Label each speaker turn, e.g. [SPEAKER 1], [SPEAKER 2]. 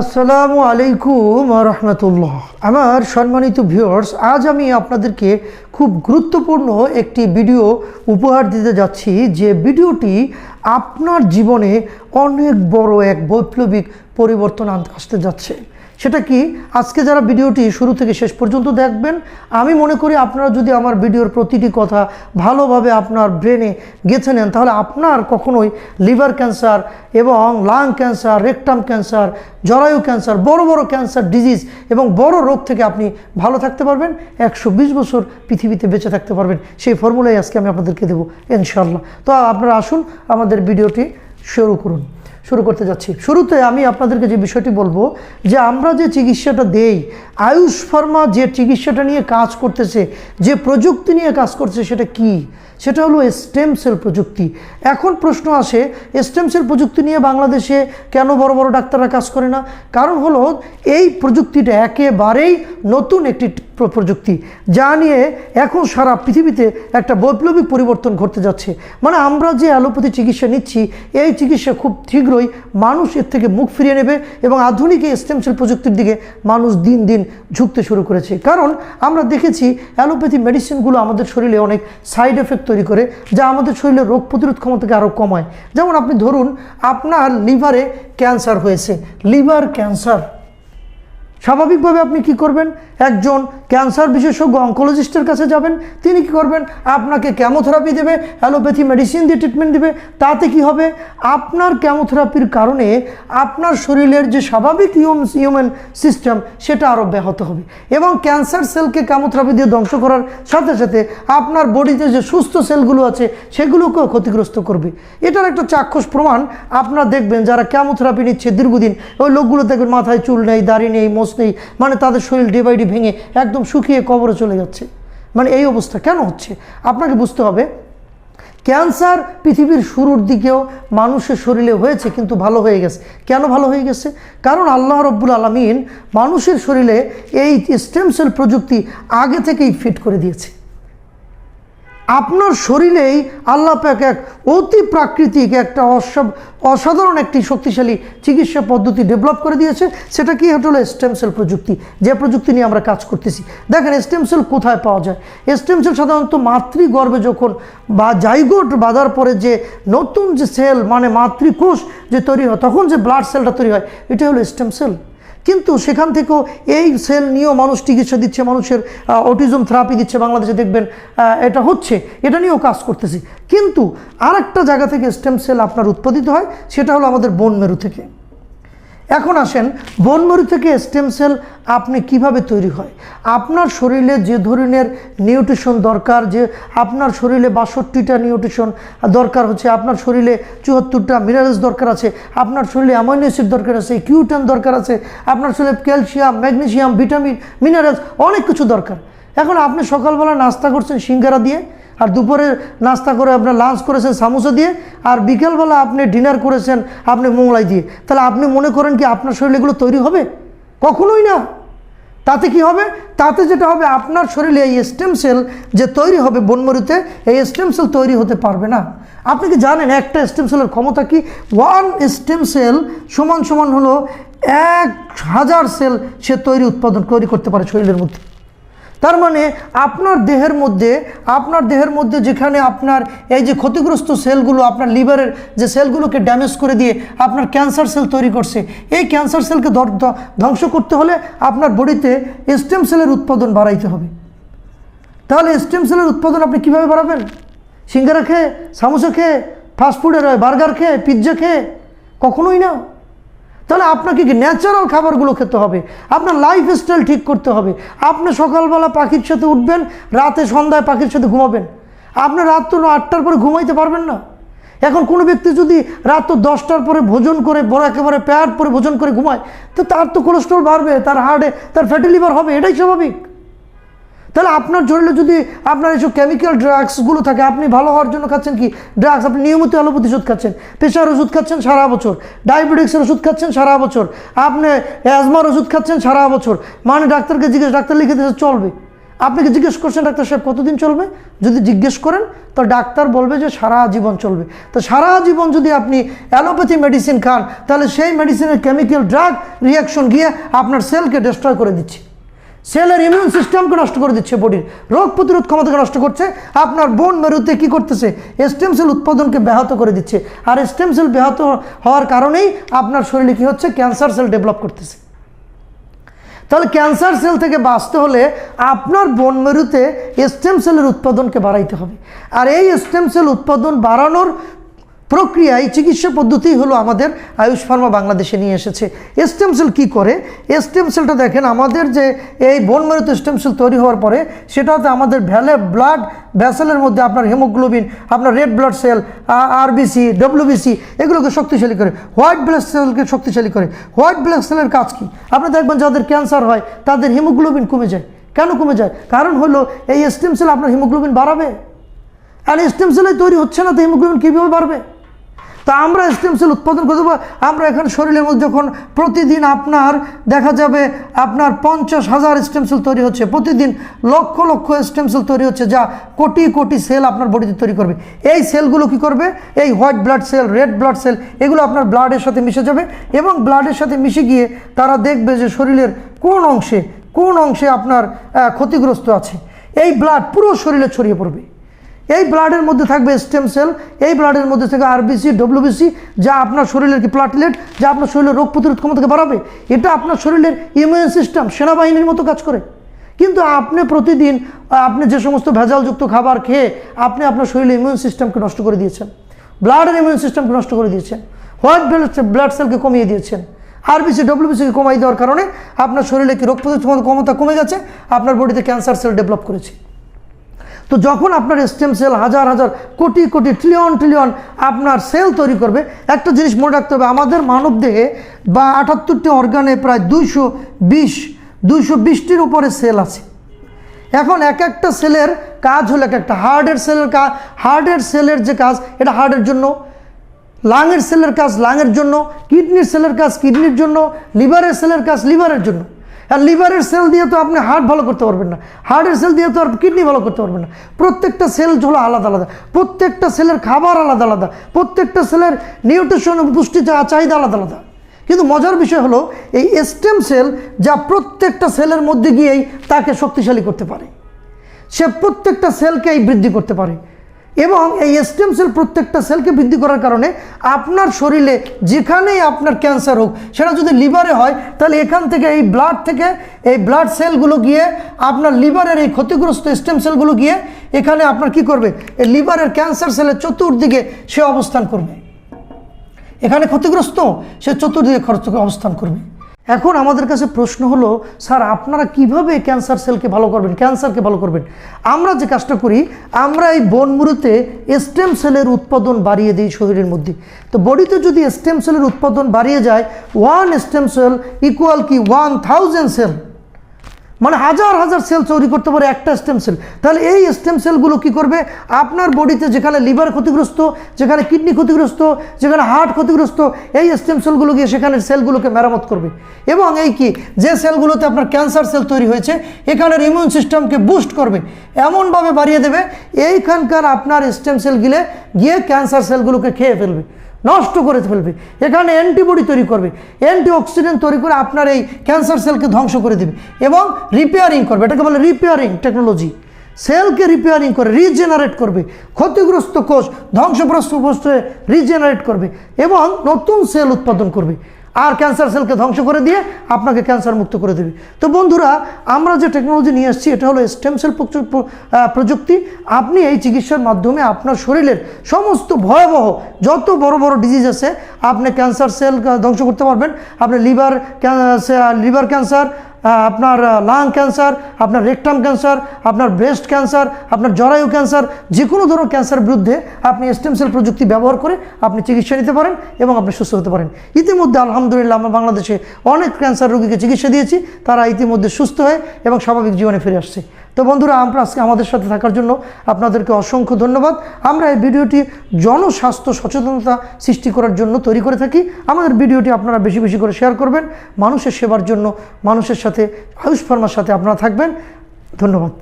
[SPEAKER 1] আসসালামু আলাইকুম রহমতুল্লাহ। আমার সম্মানিত ভিউয়ার্স আজ আমি আপনাদেরকে খুব গুরুত্বপূর্ণ একটি ভিডিও উপহার দিতে যাচ্ছি, যে ভিডিওটি আপনার জীবনে অনেক বড় এক বৈপ্লবিক পরিবর্তন আনতে আসতে যাচ্ছে। সেটা কি? আজকে যারা ভিডিওটি শুরু থেকে শেষ পর্যন্ত দেখবেন, আমি মনে করি আপনারা যদি আমার ভিডিওর প্রতিটি কথা ভালোভাবে আপনার ব্রেনে গেঁথে নেন, তাহলে আপনার কখনোই লিভার ক্যান্সার এবং লাং ক্যান্সার, রেকটাম ক্যান্সার, জরায়ু ক্যান্সার, বড় বড় ক্যান্সার ডিজিজ এবং বড় রোগ থেকে আপনি ভালো থাকতে পারবেন, একশো বিশ বছর পৃথিবীতে বেঁচে থাকতে পারবেন। সেই ফর্মুলাই আজকে আমি আপনাদেরকে দেবো ইনশাল্লাহ তো আপনারা আসুন, আমাদের ভিডিওটি শুরু করুন। শুরু করতে যাচ্ছি। শুরুতে আমি আপনাদেরকে যে বিষয়টি বলব, যে আমরা যে চিকিৎসাটা দেই, আয়ুষ ফার্মা যে চিকিৎসাটা নিয়ে কাজ করতেছে, যে প্রযুক্তি নিয়ে কাজ করছে, সেটা কি? সেটা হলো স্টেম সেল প্রযুক্তি। এখন প্রশ্ন আসে স্টেম সেল প্রযুক্তি নিয়ে বাংলাদেশে কেন বড় বড় ডাক্তাররা কাজ করে না? কারণ হলো, এই প্রযুক্তিটা একেবারেই নতুন একটি প্রযুক্তি, যা নিয়ে এখন সারা পৃথিবীতে একটা বৈপ্লবিক পরিবর্তন ঘটতে যাচ্ছে। মানে আমরা যে অ্যালোপ্যাথি চিকিৎসা নিচ্ছি, এই চিকিৎসা খুব শীঘ্রই মানুষ এর থেকে মুখ ফিরিয়ে নেবে এবং আধুনিক এই স্টেম সেল প্রযুক্তির দিকে মানুষ দিন দিন ঝুঁকতে শুরু করেছে। কারণ আমরা দেখেছি অ্যালোপ্যাথি মেডিসিনগুলো আমাদের শরীরে অনেক সাইড এফেক্ট তৈরি করে, যা আমাদের শরীরে রোগ প্রতিরোধ ক্ষমতাকে আরও কমায়। যেমন আপনি ধরুন, আপনার লিভারে ক্যান্সার হয়েছে। লিভার ক্যান্সার স্বাভাবিকভাবে আপনি কি করবেন? একজন ক্যান্সার বিশেষজ্ঞ অঙ্কোলজিস্টের কাছে যাবেন, তিনি কি করবেন? আপনাকে ক্যামোথেরাপি দেবে অ্যালোপ্যাথি মেডিসিন দিয়ে ট্রিটমেন্ট দেবে, তাতে কি হবে? আপনার ক্যামোথেরাপির কারণে আপনার শরীরের যে স্বাভাবিক হিউম্যান সিস্টেম সেটা আরও ব্যাহত হবে। এবং ক্যান্সার সেলকে ক্যামোথেরাপি দিয়ে ধ্বংস করার সাথে সাথে আপনার বডিতে যে সুস্থ সেলগুলো আছে, সেগুলোকেও ক্ষতিগ্রস্ত করবে। এটার একটা চাক্ষুষ প্রমাণ, আপনারা দেখবেন যারা ক্যামোথেরাপি নিচ্ছে দীর্ঘদিন, ওই লোকগুলো দেখবেন মাথায় চুল নেই, দাড়ি নেই মোষ নেই। মানে তাদের শরীর ডে বাই ডে ভেঙে একদম শুকিয়ে কবরে চলে যাচ্ছে। মানে এই অবস্থা কেন হচ্ছে? আপনাকে বুঝতে হবে, ক্যান্সার পৃথিবীর শুরুর দিকেও মানুষের শরীরে হয়েছে, কিন্তু ভালো হয়ে গেছে। কেন ভালো হয়ে গেছে? কারণ আল্লাহ রব্বুল আলমিন মানুষের শরীরে এই স্টেম সেল প্রযুক্তি আগে থেকেই ফিট করে দিয়েছে। আপনার শরীরেই আল্লাহ পাক এক অতি প্রাকৃতিক একটা অসাধারণ একটি শক্তিশালী চিকিৎসা পদ্ধতি ডেভেলপ করে দিয়েছে। সেটা কি? হলো স্টেম সেল প্রযুক্তি। যে প্রযুক্তি নিয়ে আমরা কাজ করতেছি। দেখেন স্টেম সেল কোথায় পাওয়া যায়? স্টেম সেল সাধারণত মাতৃগর্ভে যখন বা জাইগোট বাঁধার পরে যে নতুন যে সেল মানে মাতৃকোষ যে তৈরি হয়, তখন যে ব্লাড সেলটা তৈরি হয়, এটা হলো স্টেম সেল কিন্তু সেখান থেকেও এই সেল নিয়েও মানুষ চিকিৎসা দিচ্ছে, মানুষের অটিজম থেরাপি দিচ্ছে, বাংলাদেশে দেখবেন এটা হচ্ছে, এটা নিয়েও কাজ করতেছি। কিন্তু আরেকটা জায়গা থেকে স্টেম সেল আপনার উৎপাদিত হয়, সেটা হলো আমাদের বন মেরু থেকে। এখন আসেন বনমরি থেকে স্টেম সেল আপনি কীভাবে তৈরি হয়? আপনার শরীরে যে ধরনের নিউট্রিশন দরকার, যে আপনার শরীরে বাষট্টিটা নিউট্রিশন দরকার হচ্ছে, আপনার শরীরে চুয়াত্তরটা মিনারেলস দরকার আছে, আপনার শরীরে অ্যামাইনো অ্যাসিড দরকার আছে কিউটেন দরকার আছে, আপনার শরীরে ক্যালসিয়াম ম্যাগনেসিয়াম ভিটামিন মিনারেলস অনেক কিছু দরকার। এখন আপনি সকালবেলা নাস্তা করছেন সিঙ্গারা দিয়ে আর দুপুরে নাস্তা করে আপনার লাঞ্চ করেছেন সামোসা দিয়ে, আর বিকেলবেলা আপনি ডিনার করেছেন আপনি মোংলাই দিয়ে। তাহলে আপনি মনে করেন কি আপনার শরীরে এগুলো তৈরি হবে? কখনোই না। তাতে কি হবে? তাতে যেটা হবে, আপনার শরীরে এই স্টেম সেল যে তৈরি হবে বনমরুতে এই স্টেম সেল তৈরি হতে পারবে না। আপনি কি জানেন একটা স্টেম সেলের ক্ষমতা কি? ওয়ান স্টেম সেল সমান সমান হলো এক হাজার সেল সে তৈরি, উৎপাদন, তৈরি করতে পারে শরীরের মধ্যে। তার মানে আপনার দেহের মধ্যে, আপনার দেহের মধ্যে যেখানে আপনার এই যে ক্ষতিগ্রস্ত সেলগুলো, আপনার লিভারের যে সেলগুলোকে ড্যামেজ করে দিয়ে আপনার ক্যান্সার সেল তৈরি করছে, এই ক্যান্সার সেলকে ধ্বংস করতে হলে আপনার বডিতে স্টেম সেলের উৎপাদন বাড়াইতে হবে। তাহলে স্টেম সেলের উৎপাদন আপনি কীভাবে বাড়াবেন? সিঙ্গারা খেয়ে, সামোসা খেয়ে, ফাস্টফুডের, বার্গার খেয়ে, পিৎজা খেয়ে, কখনোই না। তাহলে আপনাকে কি ন্যাচারাল খাবারগুলো খেতে হবে? আপনার লাইফ স্টাইল ঠিক করতে হবে। আপনি সকালবেলা পাখির সাথে উঠবেন, রাতে সন্ধ্যায় পাখির সাথে ঘুমাবেন। আপনি রাত তো আটটার পরে ঘুমাইতে পারবেন না। এখন কোনো ব্যক্তি যদি রাত তো দশটার পরে ভোজন করে, বড় একেবারে প্যাট পরে ভোজন করে ঘুমায়, তো তার তো কোলেস্ট্রল বাড়বে, তার হার্টে তার ফ্যাটি লিভার হবে, এটাই স্বাভাবিক। তাহলে আপনার শরীরে যদি আপনার এইসব কেমিক্যাল ড্রাগসগুলো থাকে, আপনি ভালো হওয়ার জন্য খাচ্ছেন কি? ড্রাগস আপনি নিয়মিত অ্যালোপ্যাথি ওষুধ খাচ্ছেন। প্রেশার ওষুধ খাচ্ছেন সারা বছর। ডায়াবেটিক্সের ওষুধ খাচ্ছেন সারা বছর। আপনি অ্যাজমার ওষুধ খাচ্ছেন সারা বছর। মানে ডাক্তারকে জিজ্ঞেস, ডাক্তার লিখে দিয়েছে চলবে। আপনাকে জিজ্ঞেস করছেন ডাক্তার সাহেব, কতদিন চলবে? যদি জিজ্ঞেস করেন, তো ডাক্তার বলবে যে সারা জীবন চলবে। তো সারা জীবন যদি আপনি অ্যালোপ্যাথি মেডিসিন খান, তাহলে সেই মেডিসিনের কেমিক্যাল ড্রাগ রিয়াকশন গিয়ে আপনার সেলকে ডিস্ট্রয় করে দিচ্ছে। সেলের ইমিউন সিস্টেমকে নষ্ট করে দিচ্ছে বডির রোগ প্রতিরোধ ক্ষমতাকে নষ্ট করছে। আপনার বোন মেরুতে কী করতেছে? স্টেম সেল উৎপাদনকে ব্যাহত করে দিচ্ছে। আর স্টেম সেল ব্যাহত হওয়ার কারণেই আপনার শরীরে কী হচ্ছে? ক্যান্সার সেল ডেভেলপ করতেছে। তাহলে ক্যান্সার সেল থেকে বাঁচতে হলে আপনার বোন মেরুতে স্টেম সেলের উৎপাদনকে বাড়াইতে হবে। আর এই স্টেম সেল উৎপাদন বাড়ানোর প্রক্রিয়ায় চিকিৎসা পদ্ধতি হলো আমাদের আয়ুষ ফার্মা বাংলাদেশে নিয়ে এসেছে। স্টেম সেল কী করে? স্টেম সেলটা দেখেন, আমাদের যে এই বোন মেরুতে স্টেম সেল তৈরি হওয়ার পরে সেটাতে আমাদের ভ্যালে ব্লাড ভ্যাসেলের মধ্যে আপনার হিমোগ্লোবিন আপনার red blood cell RBC WBC এগুলোকে শক্তিশালী করে। হোয়াইট ব্লাড সেলকে শক্তিশালী করে। হোয়াইট ব্লাড সেলের কাজ কী? আপনি দেখবেন যাদের ক্যান্সার হয়, তাদের হিমোগ্লোবিন কমে যায়। কেন কমে যায়? কারণ হলো এই স্টেম সেল আপনার হিমোগ্লোবিন বাড়াবে। আর স্টেম সেলে তৈরি হচ্ছে না, তো হিমোগ্লোবিন কীভাবে বাড়বে? তা আমরা স্টেম সেল উৎপাদন করে দেবো। আমরা এখন শরীরের মধ্যে যখন প্রতিদিন আপনার, দেখা যাবে আপনার পঞ্চাশ হাজার স্টেম সেল তৈরি হচ্ছে। প্রতিদিন লক্ষ লক্ষ স্টেম সেল তৈরি হচ্ছে যা কোটি কোটি সেল আপনার বডিতে তৈরি করবে। এই সেলগুলো কি করবে? এই white blood cell red blood cell এগুলো আপনার ব্লাডের সাথে মিশে যাবে এবং ব্লাডের সাথে মিশে গিয়ে তারা দেখবে যে শরীরের কোন অংশে কোন অংশে আপনার ক্ষতিগ্রস্ত আছে। এই ব্লাড পুরো শরীরে ছড়িয়ে পড়বে। এই ব্লাডের মধ্যে থাকবে স্টেম সেল এই ব্লাডের মধ্যে থেকে আরবিসি ডব্লিউবিসি যা আপনার শরীরের কি প্লাটলেট যা আপনার শরীরের রোগ প্রতিরোধ ক্ষমতাকে বাড়াবে, এটা আপনার শরীরের ইমিউন সিস্টেম সেনাবাহিনীর মতো কাজ করে। কিন্তু আপনি প্রতিদিন, আপনি যে সমস্ত ভেজালযুক্ত খাবার খেয়ে আপনি আপনার শরীরের ইমিউন সিস্টেমকে নষ্ট করে দিয়েছেন ব্লাডের ইমিউন সিস্টেমকে নষ্ট করে দিয়েছেন হোয়াইট ব্লাড ব্লাড সেলকে কমিয়ে দিয়েছেন আরবিসি ডব্লিউবিসিকে কমাই দেওয়ার কারণে আপনার শরীরে কি রোগ প্রতিরোধ ক্ষমতা কমে গেছে, আপনার বডিতে ক্যান্সার সেল ডেভেলপ করেছে। তো যখন আপনার স্টেম সেল হাজার হাজার কোটি কোটি ট্রিলিয়ন ট্রিলিয়ন আপনার সেল তৈরি করবে, একটা জিনিস মনে রাখতে হবে, আমাদের মানব দেহে বা আটাত্তরটি অর্গানে প্রায় দুইশো বিশ, দুইশো বিশটির উপরে সেল আছে। এখন এক একটা সেলের কাজ হলো এক একটা, হার্টের সেলের কাজ হার্টের সেলের যে কাজ, এটা হার্টের জন্য লাংয়ের সেলের কাজ লাংয়ের জন্য কিডনির সেলের কাজ কিডনির জন্য লিভারের সেলের কাজ লিভারের জন্য। আর লিভারের সেল দিয়ে তো আপনি হার্ট ভালো করতে পারবেন না। হার্টের সেল দিয়ে তো আর কিডনি ভালো করতে পারবেন না। প্রত্যেকটা সেল হলো আলাদা আলাদা। প্রত্যেকটা সেলের খাবার আলাদা আলাদা। প্রত্যেকটা সেলের নিউট্রিশন, পুষ্টি চাহিদা আলাদা আলাদা। কিন্তু মজার বিষয় হলো, এই স্টেম সেল যা প্রত্যেকটা সেলের মধ্যে গিয়েই তাকে শক্তিশালী করতে পারে। সে প্রত্যেকটা সেলকেই বৃদ্ধি করতে পারে। এবং এই স্টেম সেল প্রত্যেকটা সেলকে বৃদ্ধি করার কারণে আপনার শরীরে যেখানেই আপনার ক্যান্সার হোক, সেটা যদি লিভারে হয়, তাহলে এখান থেকে এই ব্লাড থেকে এই ব্লাড সেলগুলো গিয়ে আপনার লিভারের এই ক্ষতিগ্রস্ত স্টেম সেলগুলো গিয়ে এখানে আপনার কি করবে? এই লিভারের ক্যান্সার সেলের চতুর্দিকে সে অবস্থান করবে। এখানে ক্ষতিগ্রস্ত, সে চতুর্দিকে খরচ অবস্থান করবে। এখন আমাদের কাছে প্রশ্ন হলো, স্যার, আপনারা কীভাবে ক্যান্সার সেলকে ভালো করবেন, ক্যান্সারকে ভালো করবেন? আমরা যে কাজটা করি, আমরা এই বনমুড়িতে স্টেম সেলের উৎপাদন বাড়িয়ে দিই শরীরের মধ্যে। তো বডিতে যদি স্টেম সেলের উৎপাদন বাড়িয়ে যায় ওয়ান স্টেম সেল ইকুয়াল কি? ওয়ান থাউজেন্ড সেল মানে হাজার হাজার সেল তৈরি করতে পারে একটা স্টেম সেল তাহলে এই স্টেম সেলগুলো কি করবে? আপনার বডিতে যেখানে লিভার ক্ষতিগ্রস্ত, যেখানে কিডনি ক্ষতিগ্রস্ত, যেখানে হার্ট ক্ষতিগ্রস্ত, এই স্টেম সেলগুলো গিয়ে সেখানে সেলগুলোকে মেরামত করবে। এবং এই কি? যে সেলগুলোতে আপনার ক্যান্সার সেল তৈরি হয়েছে, এখানের ইমিউন সিস্টেমকে বুস্ট করবে। এমনভাবে বাড়িয়ে দেবে, এইখানকার আপনার স্টেম সেল গিলে গিয়ে ক্যান্সার সেলগুলোকে খেয়ে ফেলবে। নষ্ট করে ফেলবে। এখানে অ্যান্টিবডি তৈরি করবে। অ্যান্টি অক্সিডেন্ট তৈরি করে আপনার এই ক্যান্সার সেলকে ধ্বংস করে দেবে এবং রিপেয়ারিং করবে। এটাকে বলে রিপেয়ারিং টেকনোলজি সেলকে রিপেয়ারিং করে রিজেনারেট করবে। ক্ষতিগ্রস্ত কোষ ধ্বংসগ্রস্ত কোষকে রিজেনারেট করবে এবং নতুন সেল উৎপাদন করবে। আর ক্যান্সার সেলকে ধ্বংস করে দিয়ে আপনাকে ক্যান্সার মুক্ত করে দেবে। তো বন্ধুরা, আমরা যে টেকনোলজি নিয়ে আসছি, এটা হলো স্টেম সেল প্রযু- প্রযুক্তি। আপনি এই চিকিৎসার মাধ্যমে আপনার শরীরের সমস্ত ভয়াবহ যত বড় বড় ডিজিজ আছে, আপনি ক্যান্সার সেল ধ্বংস করতে পারবেন। আপনি লিভার লিভার ক্যান্সার আপনার লাং ক্যান্সার আপনার রেকটাম ক্যান্সার আপনার ব্রেস্ট ক্যান্সার আপনার জরায়ু ক্যান্সার যে কোনো ধরনের ক্যান্সার বিরুদ্ধে আপনি স্টেম সেল প্রযুক্তি ব্যবহার করে আপনি চিকিৎসা নিতে পারেন এবং আপনি সুস্থ হতে পারেন। ইতিমধ্যে, আলহামদুলিল্লাহ, আমরা বাংলাদেশে অনেক ক্যান্সার রোগীকে চিকিৎসা দিয়েছি। তারা ইতিমধ্যে সুস্থ হয়ে এবং স্বাভাবিক জীবনে ফিরে আসছে। তো বন্ধুরা, আমরা আজকে আমাদের সাথে থাকার জন্য আপনাদেরকে অসংখ্য ধন্যবাদ। আমরা এই ভিডিওটি জনস্বাস্থ্য সচেতনতা সৃষ্টি করার জন্য তৈরি করে থাকি। আমাদের ভিডিওটি আপনারা বেশি বেশি করে শেয়ার করবেন। মানুষের সেবার জন্য, মানুষের সাথে, আয়ুষ ফার্মার সাথে আপনারা থাকবেন। ধন্যবাদ।